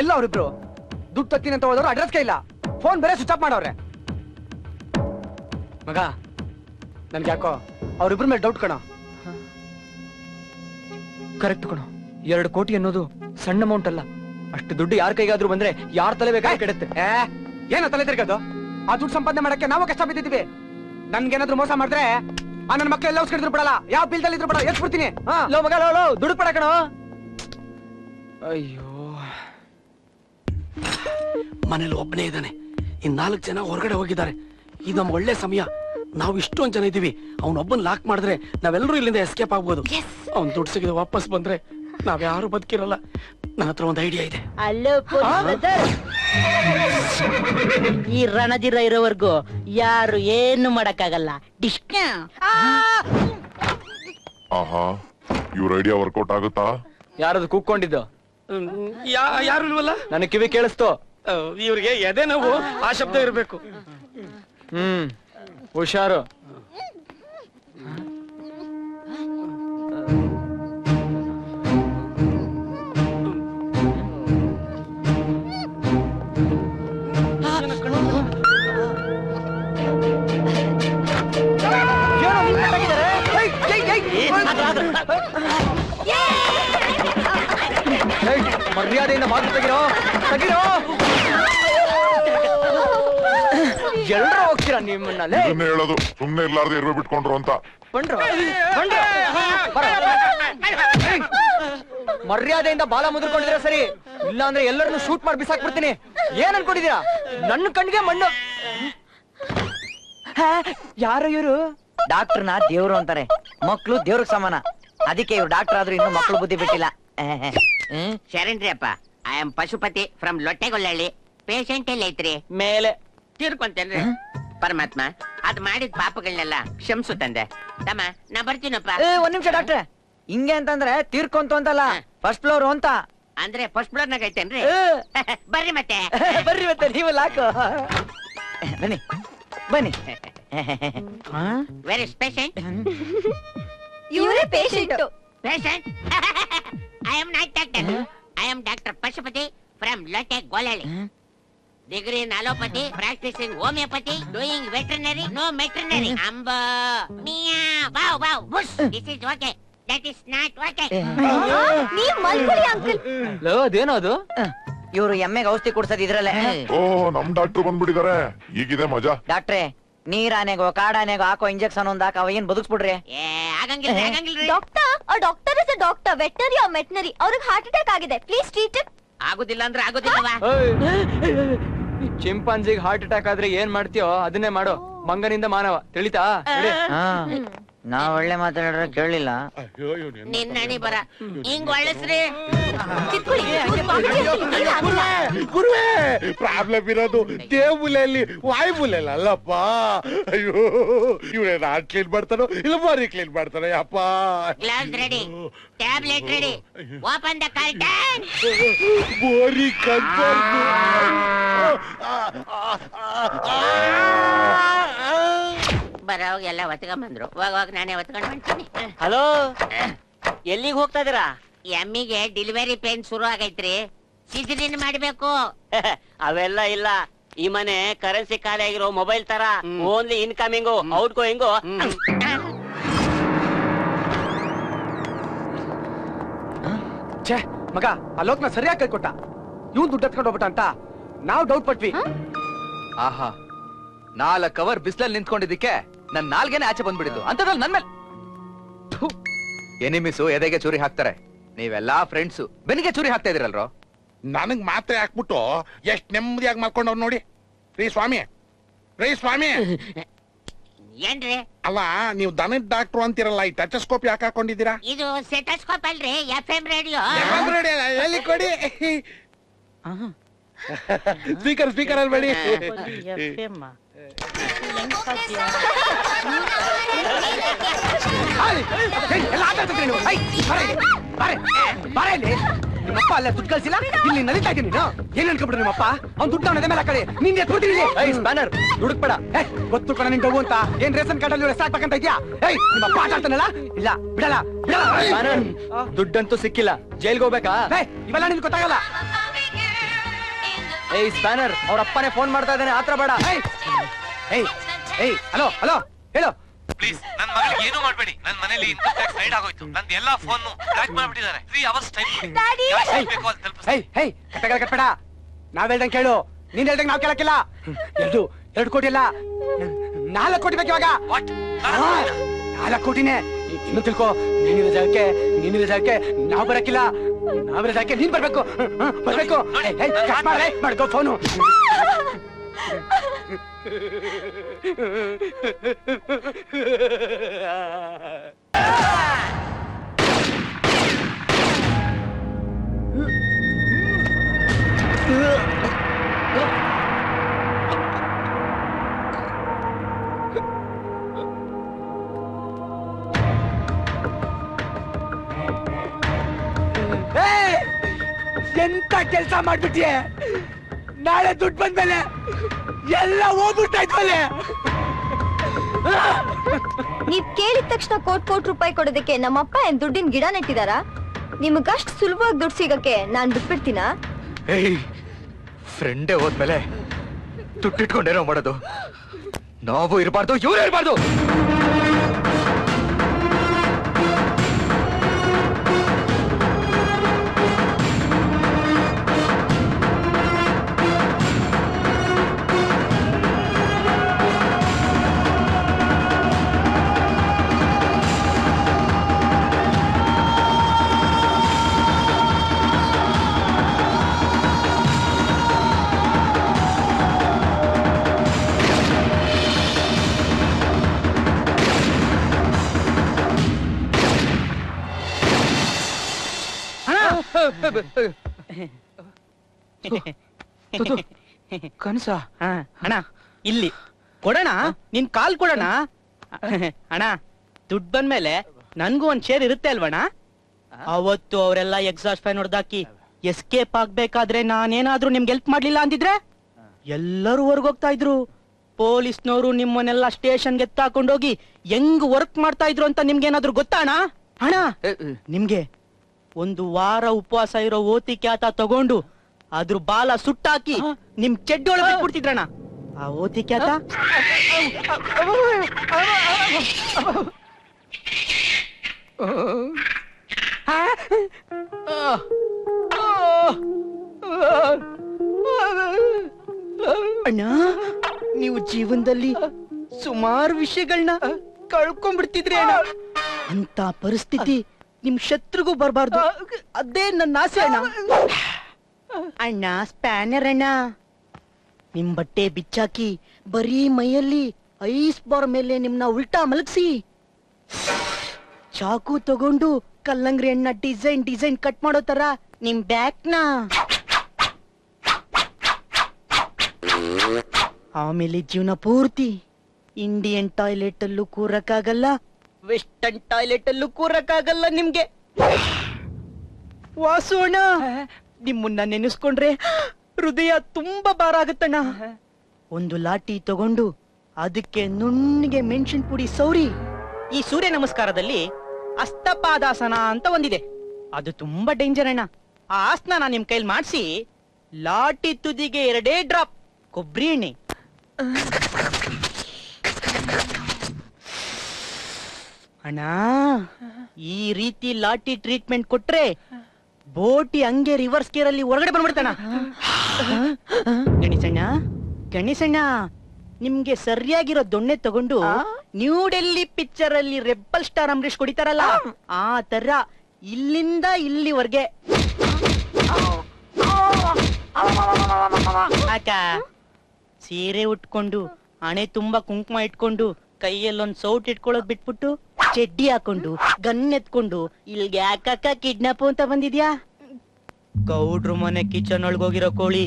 ಎಲ್ಲ ಅವರಿಬ್ರು ದುಡ್ಡು ತತ್ತೀನಿ ಅಂತ ಹೋದವ್ರು ಅಡ್ರೆಸ್ಗೆ ಇಲ್ಲ ಫೋನ್ ಬೇರೆ ಸ್ವಿಚ್ ಆಫ್ ಮಾಡವ್ರೆ ಮಗ ನನ್ಗೆ ಯಾಕೋ ಅವರಿಬ್ರ ಮೇಲೆ ಡೌಟ್ ಕಣ. ಕರೆಕ್ಟ್ ಕಣೋ. ಎರಡು ಕೋಟಿ ಅನ್ನೋದು ಸಣ್ಣ ಅಮೌಂಟ್ ಅಲ್ಲ. ಅಷ್ಟು ದುಡ್ಡು ಯಾರ ಕೈಗಾದ್ರೂ ಬಂದ್ರೆ ಯಾರ ತಲೆ ಬೇಕಾದ್ರೆ ಕೆಡುತ್ತೆ. ಏನೋ ತಲೆ ತಿರ್ಗೋದು? ಆ ದುಡ್ಡು ಸಂಪಾದನೆ ಮಾಡಕ್ಕೆ ನಾವು ಕಷ್ಟ ಬಿದ್ದಿದ್ವಿ ನನ್ಗೇನಾದ್ರೂ ಮೋಸ ಮಾಡಿದ್ರೆ ಆ ನನ್ನ ಮಕ್ಕಳೆಲ್ಲ ಉಸ್ಕೊಂಡಿದ್ರು ಬಿಡಲ್ಲ. ಯಾವ ಬಿಲ್ದಲ್ಲಿ ಇದ್ರು ಬಿಡಲ್ಲ ಎಷ್ಟ್ಬಿಡ್ತೀನಿ ಲೋ ಮಗ ಲೋ ಲೋ ದುಡ್ಡು ಪಡ ಕಣೋ. ಅಯ್ಯೋ. ಮನೇಲಿ ಒಬ್ಬನೇ ಇದ್ದಾನೆ. ಈ ನಾಲ್ಕು ಜನ ಹೊರಗಡೆ ಹೋಗಿದ್ದಾರೆ. ಇದು ನಮ್ಮ ಒಳ್ಳೆ ಸಮಯ. ನಾವು ಇಷ್ಟೊಂದ್ ಜನ ಇದೀವಿ. ಅವನೊಬ್ಬನ್ ಲಾಕ್ ಮಾಡಿದ್ರೆ ನಾವೆಲ್ಲರೂ ಇಲ್ಲಿಂದ ಎಸ್ಕೇಪ್ ಆಗ್ಬೋದು. ಅವ್ನ್ ದುಡ್ಡು ಸಿಗದೆ ವಾಪಸ್ ಬಂದ್ರೆ ನಾವ್ಯಾರು ಬದುಕಿರಲ್ಲ. ನನ್ನ ಹತ್ರ ಒಂದು ಐಡಿಯಾ ಇದೆ. ಅಲ್ಲೋ ಈ ರಣದಿರ ಇರೋವರೆಗೂ ಯಾರು ಏನು ಮಾಡಕ್ಕಾಗಲ್ಲ. ಡಿಸ್ಕ ಆಹಾ ಇವ್ರ ಐಡಿಯಾ ವರ್ಕೌಟ್ ಆಗುತ್ತಾ? ಯಾರದು ಕೂಕೊಂಡಿದ್ದು ಯಾ- ಯಾರು ಇಲ್ವಲ್ಲ? ನನಗೆ ಕಿವಿ ಕೇಳಿಸ್ತು. ಇವ್ರಿಗೆ ಎದೆ ನೋವು ಆ ಶಬ್ದ ಇರಬೇಕು. ಹ್ಮ್. ಹುಷಾರು. ಮರ್ಯಾದೆಯಿಂದ ಮಾತು ತೆಗಿರೋ ತೆಗಿರೋ. ಹೋಗ್ತೀರಾ ನಿಮ್ಮನ್ನಲ್ಲೇ. ಇದನ್ನ ಹೇಳೋದು ಸುಮ್ನೆ ಇರ್ಲಾರ್ದೆ ಇರ್ಬೇ ಬಿಟ್ಕೊಂಡ್ರು ಅಂತ. ಬಂಡ್ರು ಬಂಡ್ರು ಬರ. ಮರ್ಯಾದೆಯಿಂದ ಬಾಲ ಮುದ್ರಕೊಂಡಿದ್ರೆ ಸರಿ? ಇಲ್ಲ ಅಂದ್ರೆ ಎಲ್ಲರನ್ನು ಶೂಟ್ ಮಾಡಿ ಬಿಸಾಕ್ಬಿಡ್ತೀನಿ. ಏನ್ ಅನ್ಕೊಂಡಿದೀರಾ ನನ್ನ ಕಣ್ಣಿಗೆ ಮಣ್ಣು. ಯಾರು ಇವರು? ಡಾಕ್ಟರ್ನ ದೇವ್ರು ಅಂತಾರೆ. ಮಕ್ಳು ದೇವ್ರಿಗೆ ಸಮಾನ. ಅದಕ್ಕೆ ಇವ್ರು ಡಾಕ್ಟರ್ ಆದ್ರೂ ಇನ್ನು ಮಕ್ಳು ಬುದ್ಧಿ ಬಿಟ್ಟಿಲ್ಲ. ಹ್ಮ್? ಶರಣ್ರಿ ಅಪ್ಪ. I am Pashupati from Lottegollahalli. Patient ಎಲ್ಲ ಐತ್ರಿ? ಮೇಲೆ. ತೀರ್ಕೊಂತೇನ್ರಿ. ಪರಮಾತ್ಮ ಅದ್ ಮಾಡಿದ ಪಾಪಗಳನ್ನೆಲ್ಲ ಕ್ಷಮಿಸು ತಂದೆ. ತಮ್ಮ ನಾ ಬರ್ತೀನಪ್ಪ. ಏ, ಒಂದ್ ನಿಮಿಷ ಡಾಕ್ಟ್ರೆ. ಹಿಂಗೆ ಅಂತಂದ್ರೆ ತೀರ್ಕೊಂತು ಅಂತಲ್ಲ ಫಸ್ಟ್ ಫ್ಲೋರ್ ಅಂತ. ಅಂದ್ರೆ ಫಸ್ಟ್ ಫ್ಲೋರ್ ನಾಗ ಐತೇನ್ರಿ? ಏ, ಬರ್ರಿ ಮತ್ತೆ. ಬರ್ರಿ ಮತ್ತೆ ನೀವು ಲಾಕು. ಬನ್ನಿ ಬನ್ನಿ. ವೆರಿ ಪೇಷಂಟ್ ಇವರೇ patient patient I am not doctor I am doctor Pashupati from Lotte Gollahalli degree in allopathy in homeopathy doing veterinary no maternity ಅಂಬಾ ಮಿಯಾ ವಾವ್ ಬಾವ್ bush this is okay that is not okay ನೀವ್ ಮಲ್ಕೊಳ್ಳಿ uncle low ಅದೇನೋ ಅದು ಇವ್ರು ಎಮ್ಮೆಗೆ ಔಷಧಿ ಕುಡ್ಸೋದ್ ಇದ್ರಲ್ಲೇ. ಓ ನಮ್ ಡಾಕ್ಟರ್ ಬಂದ್ಬಿಟ್ಟಿದ್ದಾರೆ ಈಗಿದೆ ಮಜಾ. ಡಾಕ್ಟ್ರೆ ನೀರಾನೆಗೋ ಕಾಡಾನೆಗೋ ಹಾಕೋ ಇಂಜೆಕ್ಷನ್ ಒಂದ್ ಹಾಕ ಅವ ಏನ್ ಬದುಕ್ಸ್ಬಿಡ್ರಿ ಏ ಆಗಂಗಿಲ್ಲ ಆಗಂಗಿಲ್ಲ ಡಾಕ್ಟರ್ ಆ doctor is doctor veterinary or ಮೆಟನರಿ ಅವ್ರಿಗೆ ಹಾರ್ಟ್ ಅಟ್ಯಾಕ್ ಆಗಿದೆ. ಪ್ಲೀಸ್ ಟ್ರೀಟ್ ಆಗುದಿಲ್ಲ ಅಂದ್ರೆ ಆಗುದಿಲ್ಲವಾ? ಚಿಂಪಾಂಜಿಗೆ ಹಾರ್ಟ್ ಅಟ್ಯಾಕ್ ಆದ್ರೆ ಏನ್ ಮಾಡ್ತೀಯೋ ಅದನ್ನೇ ಮಾಡು. ಮಂಗನಿಂದ ಮಾನವ. ತಿಳಿತಾ? ನಾವ್ ಒಳ್ಳೆ ಮಾತಾಡಿದ್ರೆ ಕೇಳಿಲ್ಲ ನಿನ್ನ ಬರ. ಹಿಂಗ್ ಒಳ್ಳೆಸ್ರಿ. ಗುರುವೇ ಪ್ರಾಬ್ಲಮ್ ಇರೋದು ದೇವುಲೆಯಲ್ಲಿ ವಾಯುಮೂಲೆಲ್ಲ ಅಲ್ಲಪ್ಪ. ಅಯ್ಯೋ ಇವಳೆ ನಾ ಕ್ಲೀನ್ ಮಾಡ್ತಾನೋ? ಇಲ್ಲ ಬಾರಿ ಕ್ಲೀನ್ ಮಾಡ್ತಾರ ಯಪ್ಪ. Glass ready tablet ready open the curtain Bori confirm ಬರೋವಾಗ ಎಲ್ಲ ಒತ್ಕೊಂಡ್ ಬಂದ್ರು. ಹೋಗುವಾಗ ನಾನೇ ಒತ್ಕೊಂಡ್ ಹೊಂಟೀನಿ ಹಲೋ? ಎಲ್ಲಿಗೆ ಹೋಗ್ತಾ ಇದೀರಾ ಎಮ್ಮಿಗೆ ಡೆಲಿವರಿ ಪೇನ್ ಶುರು ಆಗೈತ್ರಿ. ಸಿಜರಿನ್ ಮಾಡ್ಬೇಕು. ಅವೆಲ್ಲ ಇಲ್ಲ. ಈ ಮನೆ ಕರೆನ್ಸಿ ಖಾಲಿ ಆಗಿರೋ ಮೊಬೈಲ್ ತರ ಓನ್ಲಿ ಇನ್ಕಮಿಂಗು ಔಟ್ ಗೋಯಿಂಗು ಛೇ ಮಗ ಅಲ್ಲೋಕ್ ನಾ ಸರಿಯಾಗಿ ಕೈ ಕೊಟ್ಟ. ಇವ್ನು ದುಡ್ಡು ಎತ್ಕೊಂಡು ಹೋಗ್ಬಿಟ್ಟ ಅಂತ ನಾವು ಡೌಟ್ ಪಟ್ವಿ. ಆಹಾ ನಾಲ್ಕು ಅವರ್ ಬಿಸಿಲಲ್ಲಿ ನಿಂತ್ಕೊಂಡಿದ್ದಕ್ಕೆ ನನ್ ನಾಲ್ಗೆನೆ ಆಚೆ ಬಂದ್ಬಿಡಿದ್ದು ಅಂತದ್ರಲ್ಲಿ ನನ್ ಮೇಲೆ ಎನಿಮಿಸು ಎದೆಗೆ ಚೂರಿ ಹಾಕ್ತಾರೆ. ನೀವೆಲ್ಲಾ ಫ್ರೆಂಡ್ಸು ಬೆನಿಗೆ ಚೂರಿ ಹಾಕ್ತಾ ಇದೀರಲ್ರು ನನಗ್ ಮಾತ್ರೆ ಹಾಕ್ಬಿಟ್ಟು ಎಷ್ಟ್ ನೆಮ್ಮದಿಯಾಗಿ ಮಾಡ್ಕೊಂಡವ್ರು ನೋಡಿ. ರೀ ಸ್ವಾಮಿ. ರೀ ಸ್ವಾಮಿ. ಏನ್ರಿ? ಅಲ್ಲ ನೀವು ದನದ ಡಾಕ್ಟ್ರು ಅಂತಿರಲ್ಲ ಈ ಟೆಚಸ್ಕೋಪ್ ಯಾಕೆ ಹಾಕೊಂಡಿದ್ದೀರಾ? ಇದು ಸೆಟಸ್ಕೋಪ್ ಅಲ್ರಿ ಎಫ್ ಎಂ ರೇಡಿಯೋ. ಯಾವ್ದ್ರಡಿ ಅಲ್ಲ, ಎಲ್ಲಿ ಕೊಡಿ? ಸ್ಪೀಕರ್ ಸ್ಪೀಕರ್ ಅಲ್ಬೇಡಿ ಇಲ್ಲಿ. ನಿಮ್ಮಪ್ಪ ಅಲ್ಲ ದುಡ್ಡು ಕಳ್ಸಿಲ್ಲ ಇಲ್ಲಿ ನಲಿತಾ ಇದ್ದೀನಿ ನೀನು ಏನ್ ಅನ್ಕೊಂಡ್ಬಿಟ್ರೆ ನಿಮ್ಮಪ್ಪ ಅವ್ನ್ ದುಡ್ಡು ಅವನ ಮೇಲೆ ಕಡೆ ಸ್ಪ್ಯಾನರ್ ದುಡುಕ್ಬೇಡ ಏ ಗೊತ್ತು ಕಣ ನಿನ್ ಡಬ್ಬು ಅಂತ ಏನ್ ರೇಷನ್ ಕಾರ್ಡ್ ಅಲ್ಲಿ ಇದ್ಯಾ ಏಯ್ ನಿಮ್ಮಪ್ಪ ಆಟ ಆಡ್ತಾನಲ್ಲ ಇಲ್ಲ ಬಿಡಲ್ಲ ಬಿಡಲ್ಲ ದುಡ್ಡಂತೂ ಸಿಕ್ಕಿಲ್ಲ ಜೈಲ್ಗೆ ಹೋಗ್ಬೇಕಾ ಇವೆಲ್ಲ ನಿನ್ ಗೊತ್ತಾಗಲ್ಲ ಏಯ್ ಸ್ಪ್ಯಾನರ್ ಅವ್ರ ಅಪ್ಪನೇ ಫೋನ್ ಮಾಡ್ತಾ ಇದ್ದಾನೆ ಆತ್ರ ಬೇಡ. ಏಯ್ ಏಯ್ ಏಯ್ ಹಲೋ ಹಲೋ ಹೇಳು. ಪ್ಲೀಸ್ ನನ್ ಮಗಳಿಗೆ ಏನು ಮಾಡಬೇಡಿ. ನನ್ ಮನೇಲಿ ಇನ್ಕಮ್ ಟ್ಯಾಕ್ಸ್ ರೈಡ್ ಆಗೋಯ್ತು. ನಂದ್ ಎಲ್ಲಾ phone block ಮಾಡ್ಬಿಟ್ಟಿದ್ದಾರೆ. Three hours time Daddy! ಬೇಕು ಅಂತ ತಲುಪಿಸಿ ಏಯ್ ಏಯ್ ಕಟ್ಟಗಳ ಕಟ್ಬೇಡ ನಾವ್ ಹೇಳ್ದಂಗ್ ಕೇಳು. ನೀನ್ ಹೇಳ್ದಂಗ್ ನಾವ್ ಕೇಳಕ್ಕಿಲ್ಲ. ಎರಡು ಎರಡು ಕೋಟಿ ಅಲ್ಲ. ನಾಲ್ಕು ಕೋಟಿ ಬೇಕು ಇವಾಗ. ವಾಟ್ ಆ, ನಾಲ್ಕು ಕೋಟಿನೇ. ಇ- ಇನ್ನು ತಿಳ್ಕೊ. ನೀನಿರೋ ಜಾಗಕ್ಕೆ ನೀನಿರೋ ಜಾಗಕ್ಕೆ ನಾವ್ ಬರಕ್ಕಿಲ್ಲ. ನಾವಿರೋ ಜಾಗಕ್ಕೆ ನೀನ್ ಬರ್ಬೇಕು. ಹ, ಹ, ಬರ್ಬೇಕು. ನೋಡಿ, ಏಯ್, ಏಯ್, ಕಟ್ ಮಾಡೆ. ಮಾಡ್ಕೋ ಫೋನು! ಎಂತ ಕೆಲ್ಸ ಮಾಡ್ಬಿಟ್ಟಿಯೆ ನಾಳೆ ದುಡ್ಡು ಬಂದ್ಮೇಲೆ ಎಲ್ಲ ಹೋಗ್ಬಿಟ್ಟಾಯ್ತಲ್ಲೇ ನೀವ್ ಕೇಳಿದ ತಕ್ಷಣ ಕೋಟ್ ಕೋಟ್ ರೂಪಾಯಿ ಕೊಡೋದಕ್ಕೆ ನಮ್ಮಪ್ಪ ಏನ್ ದುಡ್ಡಿನ ಗಿಡ ನೆಟ್ಟಿದಾರಾ? ನಿಮಗಷ್ಟು ಸುಲಭವಾಗಿ ದುಡ್ಡು ಸಿಗಕ್ಕೆ ನಾನ್ ಬಿಟ್ಬಿಡ್ತೀನ? ಏಯ್ ಫ್ರೆಂಡೇ ಹೋದ್ಮೇಲೆ ದುಡ್ಡಿಟ್ಕೊಂಡೇನೋ ಮಾಡೋದು. ನಾವು ಇರಬಾರ್ದು ಇವ್ರು ಇರಬಾರ್ದು. ಕನ್ಸ? ಅಣ್ಣ ಇಲ್ಲಿ. ಕೊಡೋಣ? ನಿನ್ ಕಾಲ್ ಕೊಡೋಣ? ಅಣ್ಣ ದುಡ್ಡು ಬಂದ್ಮೇಲೆ ನನ್ಗೂ ಒಂದ್ ಶೇರ್ ಇರುತ್ತೆ ಅಲ್ವಣ್ಣ ಅವತ್ತು ಅವರೆಲ್ಲ ಎಕ್ಸಾಸ್ಟ್ ಫ್ಯಾನ್ ಹೊಡೆದಾಕಿ ಎಸ್ಕೇಪ್ ಆಗ್ಬೇಕಾದ್ರೆ ನಾನೇನಾದ್ರೂ ನಿಮ್ಗೆ ಹೆಲ್ಪ್ ಮಾಡ್ಲಿಲ್ಲ ಅಂದಿದ್ರೆ? ಎಲ್ಲರೂ ಹೊರ್ಗೋಗ್ತಾ ಇದ್ರು. ಪೊಲೀಸ್ನವರು ನಿಮ್ಮನ್ನೆಲ್ಲ ಸ್ಟೇಷನ್ಗೆ ಎತ್ತಾಕೊಂಡೋಗಿ ಹೆಂಗ್ ವರ್ಕ್ ಮಾಡ್ತಾ ಇದ್ರು ಅಂತ ನಿಮ್ಗೇನಾದ್ರೂ ಗೊತ್ತಾ ಅಣ್ಣ? ಅಣ್ಣ ನಿಮ್ಗೆ ಒಂದು ವಾರ ಉಪವಾಸ ಇರೋ ಓತಿ ಕ್ಯಾತ ತಗೊಂಡು ಅದ್ರ ಬಾಲ ಸುಟ್ಟಾಕಿ ನಿಮ್ ಚೆಡ್ಡೊಳಗೆ ಬಿಟ್ಬಿಡ್ತಿದ್ರಣ್ಣ ಆ ಓತಿ ಕ್ಯಾತ ಅಣ್ಣ ನೀವು ಜೀವನದಲ್ಲಿ ಸುಮಾರು ವಿಷಯಗಳನ್ನ ಕಳ್ಕೊಂಡ್ಬಿಡ್ತಿದ್ರಿ ಅಣ್ಣ. ಅಂತ ಪರಿಸ್ಥಿತಿ ನಿಮ್ ಶತ್ರುಗೂ ಬರಬಾರ್ದು. ಅದೇ ನನ್ನ ಆಸೆ ಅಣ್ಣ. ಅಣ್ಣ ಸ್ಪ್ಯಾನರ್ ಅಣ್ಣ. ನಿಮ್ ಬಟ್ಟೆ ಬಿಚ್ಚಾಕಿ ಬರೀ ಮೈಯಲ್ಲಿ ಐಸ್ ಬಾರ್ ಮೇಲೆ ನಿಮ್ನ ಉಲ್ಟಾ ಮಲಗಿಸಿ. ಚಾಕು ತಗೊಂಡು ಕಲ್ಲಂಗ್ರಿ ಅಣ್ಣ ಡಿಸೈನ್ ಡಿಸೈನ್ ಕಟ್ ಮಾಡೋ ತರ ನಿಮ್ ಬ್ಯಾಕ್ನ. ಆಮೇಲೆ ಜೀವನ ಪೂರ್ತಿ ಇಂಡಿಯನ್ ಟಾಯ್ಲೆಟ್ ಅಲ್ಲೂ ಕೂರಕ್ಕಾಗಲ್ಲ. ವೆಸ್ಟರ್ನ್ ಟಾಯ್ಲೆಟ್ ಅಲ್ಲೂ ಕೂರಕ್ಕಾಗಲ್ಲ ನಿಮ್ಗೆ. ವಾಸೋಣ ನಿಮ್ಮನ್ನ ನೆನೆಸ್ಕೊಂಡ್ರೆ ಹೃದಯ ತುಂಬಾ ಭಾರ ಆಗುತ್ತಣ್ಣ ಒಂದು ಲಾಟಿ ತಗೊಂಡು ಅದಕ್ಕೆ ನುಣ್ಣಿಗೆ ಮೆಣಸಿನ ಪುಡಿ ಸೌರಿ. ಈ ಸೂರ್ಯ ನಮಸ್ಕಾರದಲ್ಲಿ ಅಸ್ತಪಾದಾಸನ ಅಂತ ಒಂದಿದೆ. ಅದು ತುಂಬಾ ಡೇಂಜರ್ ಅಣ್ಣ. ಆ ಆಸನ ನಿಮ್ ಕೈಲಿ ಮಾಡಿಸಿ ಲಾಟಿ ತುದಿಗೆ ಎರಡೇ ಡ್ರಾಪ್ ಕೊಬ್ಬರಿ ಎಣ್ಣೆ. ಅಣ್ಣ ಈ ರೀತಿ ಲಾಟಿ ಟ್ರೀಟ್ಮೆಂಟ್ ಕೊಟ್ರೆ ಬೋಟಿ ಹಂಗೆ ರಿವರ್ಸ್ ಗೇರ್ ಅಲ್ಲಿ ಹೊರಗಡೆ ಬಂದ್ಬಿಡ್ತಾನ ಗಣೇಶಣ್ಣ ಗಣೇಶಣ್ಣ ನಿಮ್ಗೆ ಸರಿಯಾಗಿರೋ ದೊಣ್ಣೆ ತಗೊಂಡು ನ್ಯೂ ಡೆಲ್ಲಿ ಪಿಕ್ಚರ್ ಅಲ್ಲಿ ರೆಬ್ಬಲ್ ಸ್ಟಾರ್ ಅಂಬರೀಶ್ ಕೊಡಿತಾರಲ್ಲ ಆ ತರ ಇಲ್ಲಿಂದ ಇಲ್ಲಿವರೆಗೆ. ಅಕ್ಕ ಸೀರೆ ಉಟ್ಕೊಂಡು ಹಣೆ ತುಂಬಾ ಕುಂಕುಮ ಇಟ್ಕೊಂಡು ಕೈಯಲ್ಲೊಂದ್ ಸೌಟ್ ಇಟ್ಕೊಳ್ಳೋದ್ ಬಿಟ್ಬಿಟ್ಟು ಚೆಡ್ಡಿ ಹಾಕೊಂಡು, ಗನ್ ಎತ್ಕೊಂಡು, ಇಲ್ಗೆ ಯಾಕಕ್ಕ ಕಿಡ್ನಾಪ್ ಅಂತ ಬಂದಿದ್ಯಾ? ಗೌಡ್ರು ಮನೆ ಕಿಚನ್ ಒಳಗೋಗಿರೋ ಕೋಳಿ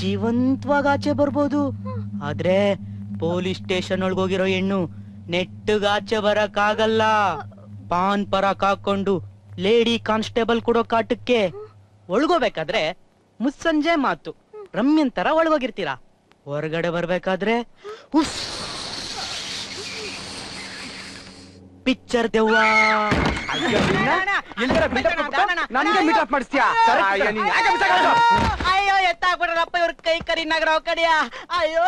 ಜೀವಂತವಾಗಿ ಆಚೆ ಬರ್ಬೋದು. ಆದ್ರೆ ಪೊಲೀಸ್ ಸ್ಟೇಷನ್ ಒಳಗೋಗಿರೋ ಹೆಣ್ಣು ನೆಟ್ಟಗ ಆಚೆ ಬರಕ್ಕಾಗಲ್ಲ. ಪಾನ್ ಪರಾಕ್ ಹಾಕೊಂಡು ಲೇಡಿ ಕಾನ್ಸ್ಟೇಬಲ್ ಕೊಡೋ ಕಾಟಕ್ಕೆ ಒಳಗೋಬೇಕಾದ್ರೆ ಮುಸ್ಸಂಜೆ ಮಾತು, ರಮ್ಯನ್ ತರ ಒಳಗೋಗಿರ್ತೀರಾ ಹೊರಗಡೆ ಬರ್ಬೇಕಾದ್ರೆ ಉಸ್ ಪಿಕ್ಚರ್ ದೆವ್ವ. ಎಲ್ಲರ ಬಿಲ್ಡಪ್ ಕೊಟ್ಬಿಟ್ಟು ನನ್ಗೆ ಮೀಟ್ ಅಪ್ ಮಾಡಿಸ್ತೀಯಾ? ಅಯ್ಯೋ, ಎತ್ತಾಕ್ಬಿಡ್ರಪ್ಪ ಇವ್ರ ಕೈ ಕರಿ ನಗರ ಕಡೆಯ? ಅಯ್ಯೋ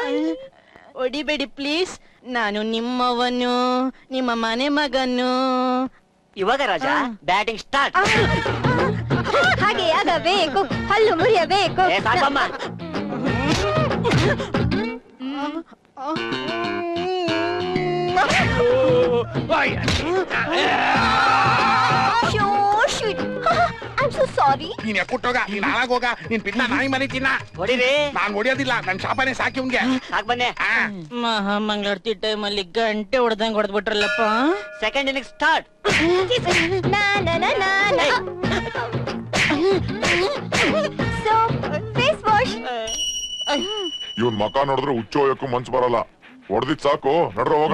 ಒಡಿಬೇಡಿ. ಹೊಡಿಬೇಡಿ ಪ್ಲೀಸ್ ನಾನು ನಿಮ್ಮವನು ನಿಮ್ಮ ಮನೆ ಮಗನು. ಇವಾಗ ರಾಜ ಬ್ಯಾಟಿಂಗ್ ಸ್ಟಾರ್ಟ್ ಹಾಗೆ ಆಗಬೇಕು ಹಲ್ಲು ಮುರಿಯಬೇಕು. ನೀನ್ ಎಕ್ಕುಟ್ಟೋಗ ನೀನ್ ಹಾಳಾಗೋಗ ನೀನ್ ಪಿನ್ನ ನಾಯಿ ಮನೆ ತಿನ್ನ? ಹೊಡಿರಿ. ನಾನ್ ಹೊಡಿಯೋದಿಲ್ಲ ನನ್ ಶಾಪನೆ ಸಾಕಿ ಅವ್ನ್ಗೆ ಸಾಕ್ ಬನ್ನಿ. ಮಹಾಮಂಗಳಾರತಿ ಅಲ್ಲಿ ಗಂಟೆ ಹೊಡೆದಂಗ್ ಹೊಡೆದ್ಬಿಟ್ರಲ್ಲಪ್ಪ. ಸೆಕೆಂಡ್ ಇನ್ನಿಂಗ್ ಸ್ಟಾರ್ಟ್ ನಾ ನಾ ನಾ ನಾ ನಾ ಸೊ ಫೇಸ್ ವಾಶ್ ಇವನ್ ಮಕ ನೋಡಿದ್ರೆ ಹುಚ್ಚೋಯಕ್ಕೂ ಮನ್ಸ್ ಬರಲ್ಲ. ಹೊಡೆದಿದ್ ಸಾಕು ನಡ್ರ ಹೋಗೋಣ.